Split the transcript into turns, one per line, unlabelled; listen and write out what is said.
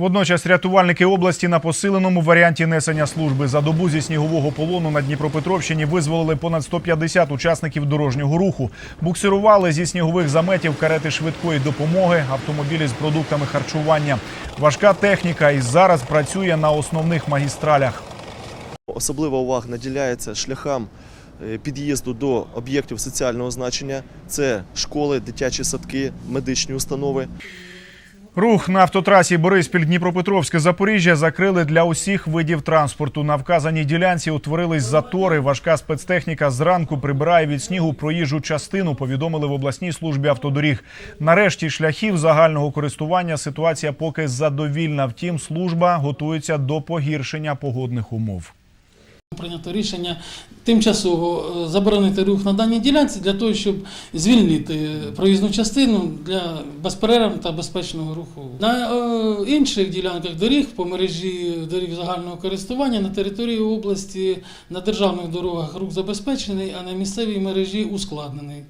Водночас рятувальники області на посиленому варіанті несення служби за добу зі снігового полону на Дніпропетровщині визволили понад 150 учасників дорожнього руху. Буксирували зі снігових заметів карети швидкої допомоги, автомобілі з продуктами харчування. Важка техніка і зараз працює на основних магістралях.
Особлива увага наділяється шляхам е, під'їзду до об'єктів соціального значення. Це школи, дитячі садки, медичні установи.
Рух на автотрасі Бориспіль Дніпропетровське Запоріжжя закрили для усіх видів транспорту. На вказаній ділянці утворились затори. Важка спецтехніка зранку прибирає від снігу проїжджу частину. Повідомили в обласній службі автодоріг. Нарешті шляхів загального користування ситуація поки задовільна. Втім, служба готується до погіршення погодних умов.
Прийнято рішення тимчасово е, заборонити рух на даній ділянці для того, щоб звільнити проїзну частину для безперервного та безпечного руху. На е, інших ділянках доріг по мережі доріг загального користування на території області на державних дорогах рух забезпечений, а на місцевій мережі ускладнений.